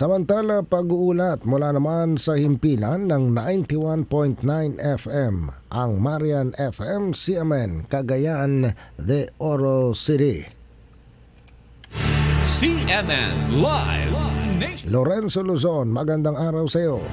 Samantala, pag-uulat mula naman sa himpilan ng 91.9 FM, ang Marian FM CMN, Cagayan de Oro City. CNN Live Nation. Lorenzo Luzon, magandang araw sa iyo.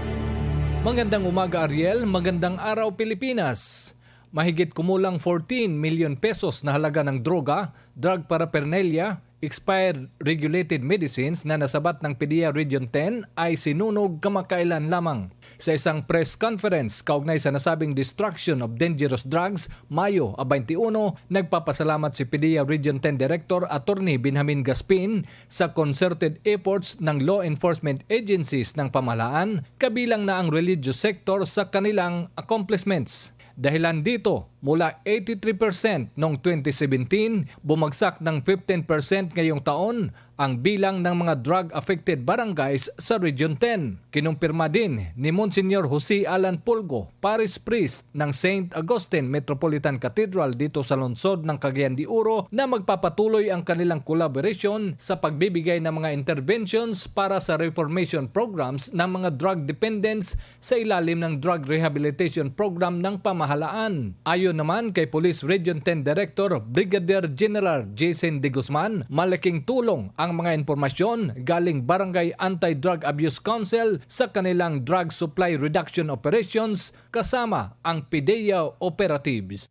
Magandang umaga Ariel, magandang araw Pilipinas. Mahigit kumulang 14 million pesos na halaga ng droga, drug paraphernalia, expired regulated medicines na nasabat ng PDEA Region 10 ay sinunog kamakailan lamang. Sa isang press conference kaugnay sa nasabing destruction of dangerous drugs, Mayo 21, nagpapasalamat si PDEA Region 10 Director Attorney Benjamin Gaspin sa concerted efforts ng law enforcement agencies ng pamahalaan, kabilang na ang religious sector sa kanilang accomplishments. Dahilan dito, mula 83% noong 2017, bumagsak ng 15% ngayong taon ang bilang ng mga drug-affected barangays sa Region 10. Kinumpirma din ni Monsignor Jose Alan Pulgo, Parish Priest ng St. Augustine Metropolitan Cathedral dito sa lungsod ng Cagayan de Oro na magpapatuloy ang kanilang collaboration sa pagbibigay ng mga interventions para sa reformation programs ng mga drug dependents sa ilalim ng drug rehabilitation program ng pamahalaan. Ayon naman kay Police Region 10 Director Brigadier General Jason De Guzman, malaking tulong ang mga impormasyon galing Barangay Anti-Drug Abuse Council sa kanilang drug supply reduction operations kasama ang PIDEA operatives.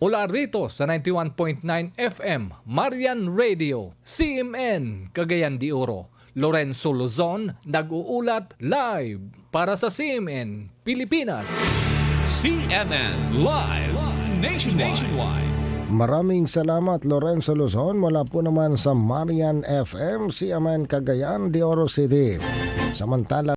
Mula rito sa 91.9 FM, Marian Radio, CMN, Cagayan de Oro. Lorenzo Luzon, nag-uulat live para sa CMN, Pilipinas. CNN Live Nation Nationwide. Maraming salamat Lorenzo Luzon mula po naman sa Marian FM CMN Cagayan de Oro City. Samantala